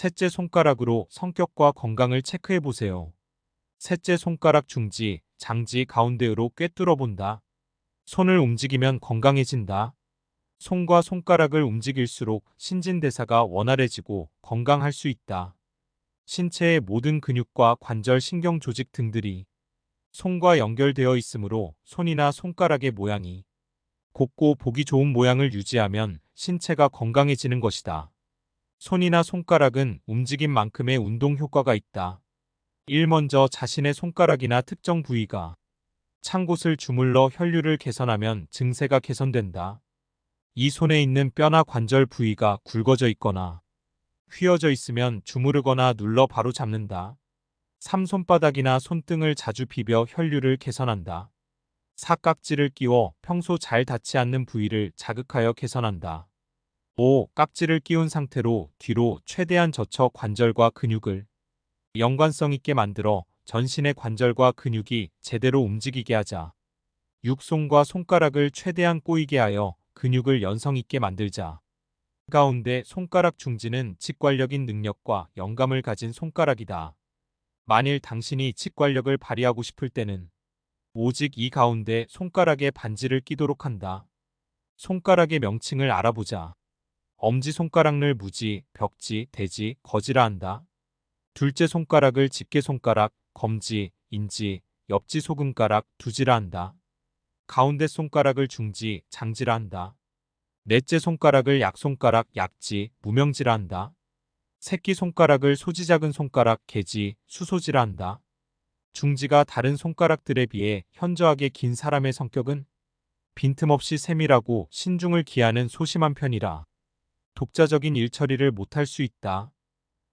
셋째 손가락으로 성격과 건강을 체크해 보세요. 셋째 손가락 중지, 장지 가운데로 꿰뚫어 본다. 손을 움직이면 건강해진다. 손과 손가락을 움직일수록 신진대사가 원활해지고 건강할 수 있다. 신체의 모든 근육과 관절, 신경 조직 등들이 손과 연결되어 있으므로 손이나 손가락의 모양이 곱고 보기 좋은 모양을 유지하면 신체가 건강해지는 것이다. 손이나 손가락은 움직임 만큼의 운동 효과가 있다. 1. 먼저 자신의 손가락이나 특정 부위가 찬 곳을 주물러 혈류를 개선하면 증세가 개선된다. 이 손에 있는 뼈나 관절 부위가 굵어져 있거나 휘어져 있으면 주무르거나 눌러 바로 잡는다. 3. 손바닥이나 손등을 자주 비벼 혈류를 개선한다. 사깍지를 끼워 평소 잘 닿지 않는 부위를 자극하여 개선한다. 5. 깍지를 끼운 상태로 뒤로 최대한 젖혀 관절과 근육을 연관성 있게 만들어 전신의 관절과 근육이 제대로 움직이게 하자. 6. 손과 손가락을 최대한 꼬이게 하여 근육을 연성 있게 만들자. 가운데 손가락 중지는 직관력인 능력과 영감을 가진 손가락이다. 만일 당신이 직관력을 발휘하고 싶을 때는 오직 이 가운데 손가락에 반지를 끼도록 한다. 손가락의 명칭을 알아보자. 엄지손가락을 무지, 벽지, 대지, 거지라 한다. 둘째 손가락을 집게손가락, 검지, 인지, 옆지 소금가락, 두지라 한다. 가운데 손가락을 중지, 장지라 한다. 넷째 손가락을 약손가락, 약지, 무명지라 한다. 새끼 손가락을 소지 작은 손가락, 개지, 수소지라 한다. 중지가 다른 손가락들에 비해 현저하게 긴 사람의 성격은 빈틈없이 세밀하고 신중을 기하는 소심한 편이라 독자적인 일처리를 못할 수 있다.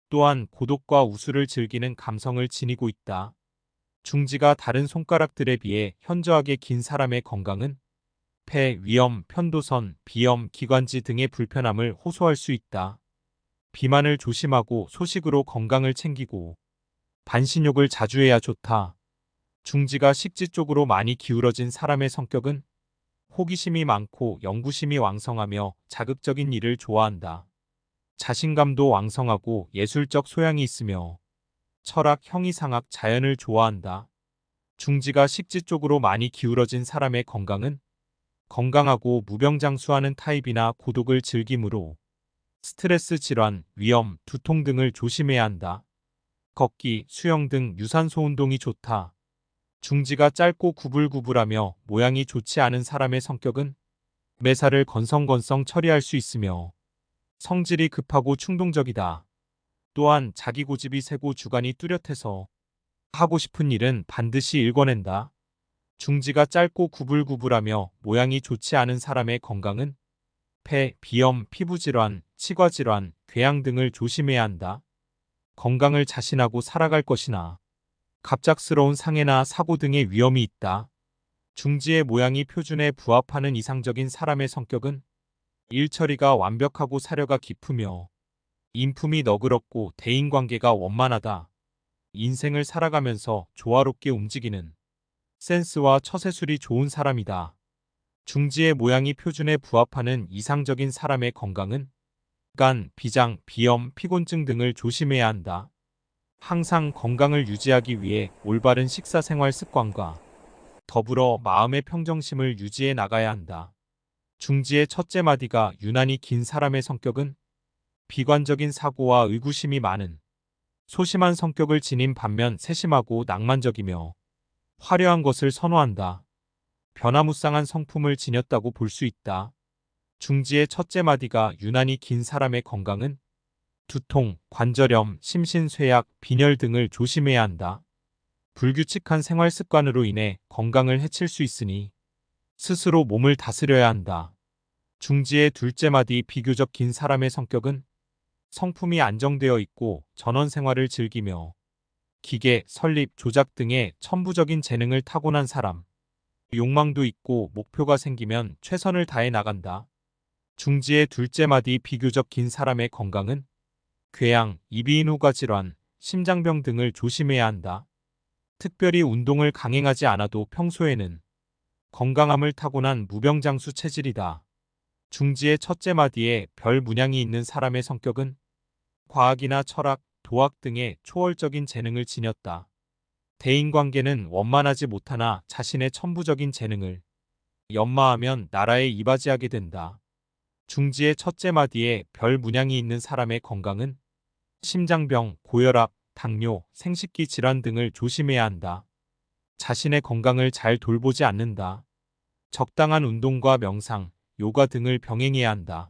또한 고독과 우수를 즐기는 감성을 지니고 있다. 중지가 다른 손가락들에 비해 현저하게 긴 사람의 건강은 폐, 위염, 편도선, 비염, 기관지 등의 불편함을 호소할 수 있다. 비만을 조심하고 소식으로 건강을 챙기고 반신욕을 자주 해야 좋다. 중지가 식지 쪽으로 많이 기울어진 사람의 성격은 호기심이 많고 연구심이 왕성하며 자극적인 일을 좋아한다. 자신감도 왕성하고 예술적 소양이 있으며 철학, 형이상학, 자연을 좋아한다. 중지가 식지 쪽으로 많이 기울어진 사람의 건강은 건강하고 무병장수하는 타입이나 고독을 즐기므로 스트레스 질환, 위염, 두통 등을 조심해야 한다. 걷기, 수영 등 유산소 운동이 좋다. 중지가 짧고 구불구불하며 모양이 좋지 않은 사람의 성격은 매사를 건성건성 처리할 수 있으며 성질이 급하고 충동적이다. 또한 자기 고집이 세고 주관이 뚜렷해서 하고 싶은 일은 반드시 읽어낸다. 중지가 짧고 구불구불하며 모양이 좋지 않은 사람의 건강은 폐, 비염, 피부질환, 치과질환, 궤양 등을 조심해야 한다. 건강을 자신하고 살아갈 것이나 갑작스러운 상해나 사고 등의 위험이 있다. 중지의 모양이 표준에 부합하는 이상적인 사람의 성격은 일처리가 완벽하고 사려가 깊으며 인품이 너그럽고 대인관계가 원만하다. 인생을 살아가면서 조화롭게 움직이는 센스와 처세술이 좋은 사람이다. 중지의 모양이 표준에 부합하는 이상적인 사람의 건강은 간, 비장, 비염, 피곤증 등을 조심해야 한다. 항상 건강을 유지하기 위해 올바른 식사 생활 습관과 더불어 마음의 평정심을 유지해 나가야 한다. 중지의 첫째 마디가 유난히 긴 사람의 성격은 비관적인 사고와 의구심이 많은 소심한 성격을 지닌 반면 세심하고 낭만적이며 화려한 것을 선호한다. 변화무쌍한 성품을 지녔다고 볼 수 있다. 중지의 첫째 마디가 유난히 긴 사람의 건강은 두통, 관절염, 심신쇠약, 빈혈 등을 조심해야 한다. 불규칙한 생활 습관으로 인해 건강을 해칠 수 있으니 스스로 몸을 다스려야 한다. 중지의 둘째 마디 비교적 긴 사람의 성격은 성품이 안정되어 있고 전원 생활을 즐기며 기계, 설립, 조작 등의 천부적인 재능을 타고난 사람. 욕망도 있고 목표가 생기면 최선을 다해 나간다. 중지의 둘째 마디 비교적 긴 사람의 건강은 궤양, 이비인후과 질환, 심장병 등을 조심해야 한다. 특별히 운동을 강행하지 않아도 평소에는 건강함을 타고난 무병장수 체질이다. 중지의 첫째 마디에 별 문양이 있는 사람의 성격은 과학이나 철학, 도학 등의 초월적인 재능을 지녔다. 대인관계는 원만하지 못하나 자신의 천부적인 재능을 연마하면 나라에 이바지하게 된다. 중지의 첫째 마디에 별 문양이 있는 사람의 건강은 심장병, 고혈압, 당뇨, 생식기 질환 등을 조심해야 한다. 자신의 건강을 잘 돌보지 않는다. 적당한 운동과 명상, 요가 등을 병행해야 한다.